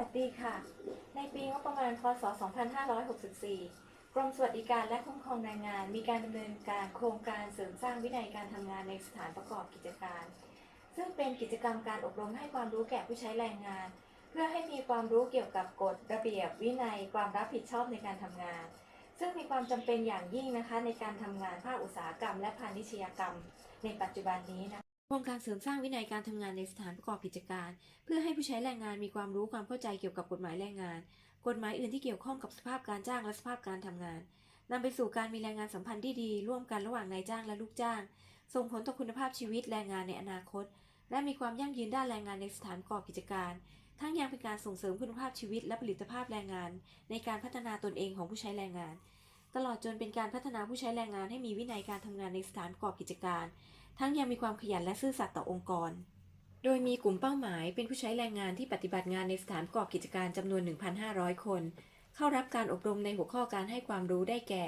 วัสดีค่ะ ในปีงบประมาณ พศ 2564 กรมสวัสดิการและคุ้มครองแรงงาน มีการดำเนินการโครงการเสริมสร้างวินัยการทำงานในสถานประกอบกิจการ ซึ่งเป็นกิจกรรมการอบรมให้ความรู้แก่ผู้ใช้แรงงาน เพื่อให้มีความรู้เกี่ยวกับกฎระเบียบวินัยความรับผิดชอบในการทำงาน ซึ่งมีความจำเป็นอย่างยิ่งนะคะในการทำงานภาคอุตสาหกรรม และพาณิชยกรรม ในปัจจุบันนี้นะ โครงการเสริมสร้างวินัยการทำงานในสถานประกอบกิจการ เพื่อให้ผู้ใช้แรงงานมีความรู้ความเข้าใจเกี่ยวกับกฎหมายแรงงาน กฎหมายอื่นที่เกี่ยวข้องกับสภาพการจ้างและสภาพการทำงานนำไปสู่การมีแรงงานสัมพันธ์ที่ดี ร่วมกันระหว่างนายจ้างและลูกจ้าง ส่งผลต่อคุณภาพชีวิตแรงงานในอนาคต และมีความยั่งยืนด้านแรงงานในสถานประกอบกิจการ ทั้งยังเป็นการส่งเสริมคุณภาพชีวิตและผลิตภาพแรงงาน ในการพัฒนาตนเองของผู้ใช้แรงงาน ตลอดจนเป็นการพัฒนาผู้ใช้แรงงานให้มีวินัยการทำงานในสถานประกอบกิจการ ทั้งยังมีความขยันและซื่อสัตย์ต่อองค์กร โดยมีกลุ่มเป้าหมายเป็นผู้ใช้แรงงานที่ปฏิบัติงานในสถานประกอบกิจการจำนวน 1,500 คน เข้ารับการอบรมในหัวข้อการให้ความรู้ได้แก่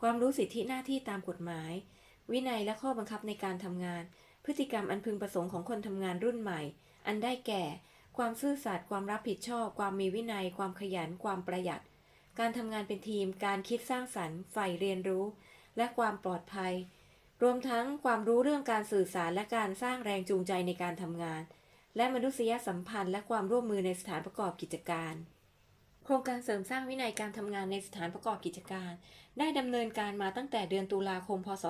ความรู้สิทธิหน้าที่ตามกฎหมาย วินัยและข้อบังคับในการทำงาน พฤติกรรมอันพึงประสงค์ของคนทำงานรุ่นใหม่ อันได้แก่ ความซื่อสัตย์ความรับผิดชอบ ความมีวินัย ความขยัน ความประหยัด การทำงานเป็นทีม การคิดสร้างสรรค์ใฝ่เรียนรู้ และความปลอดภัย รวมทั้งความรู้เรื่องการสื่อสารและการสร้างแรงจูงใจในการทำงาน และมนุษยสัมพันธ์และความร่วมมือในสถานประกอบกิจการ โครงการเสริมสร้างวินัยการทำงานในสถานประกอบกิจการ ได้ดำเนินการมาตั้งแต่เดือนตุลาคม พศ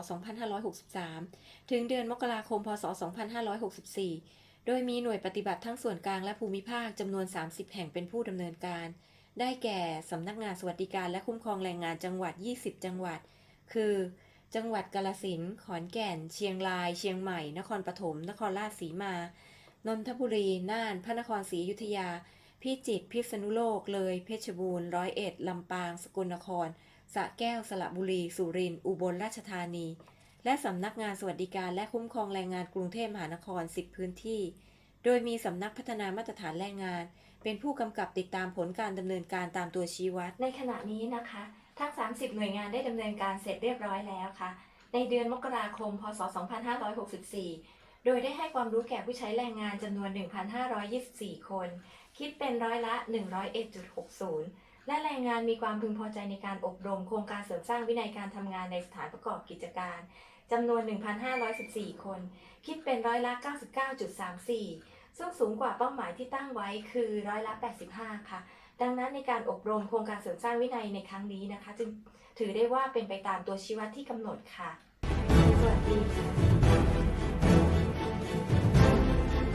2563 ถึงเดือนมกราคม พศ 2564 โดยมีหน่วยปฏิบัติทั้งส่วนกลางและภูมิภาคจำนวน 30 แห่งเป็นผู้ดำเนินการ ได้แก่สำนักงานสวัสดิการและคุ้มครองแรงงานจังหวัด 20 จังหวัด คือ จังหวัดกาลสินธุ์ขอนแก่น เชียงราย เชียงใหม่ นครปฐม นครราชสีมา นนทบุรี น่าน พระนครศรีอยุธยา พิจิตร พิษณุโลก เลย เพชรบูรณ์ ร้อยเอ็ด ลำปาง สกลนครสระแก้ว สระบุรี สุรินทร์ อุบลราชธานี และสำนักงานสวัสดิการและคุ้มครองแรงงานกรุงเทพมหานคร 10 พื้นที่ โดยมีสำนักพัฒนามาตรฐานแรงงาน เป็นผู้กำกับติดตามผลการดำเนินการตามตัวชี้วัด ในขณะนี้นะคะ ทั้ง 30 หน่วยงานได้ดำเนินการเสร็จเรียบร้อยแล้วค่ะ ในเดือนมกราคม พศ 2564 โดยได้ให้ความรู้แก่ผู้ใช้แรงงานจำนวน 1,524 คน คิดเป็นร้อยละ 101.60 และแรงงานมีความพึงพอใจในการอบรม โครงการเสริมสร้างวินัยการทำงานในสถานประกอบกิจการจำนวน 1,514 คน คิดเป็นร้อยละ 99.34 ซึ่งสูงกว่าเป้าหมายที่ตั้งไว้คือร้อยละ 85 ค่ะ ดังนั้นในการอบรมโครงการเสริมสร้างวินัยในครั้งนี้นะคะ จึงถือได้ว่าเป็นไปตามตัวชี้วัดที่กำหนดค่ะสวัสดีค่ะ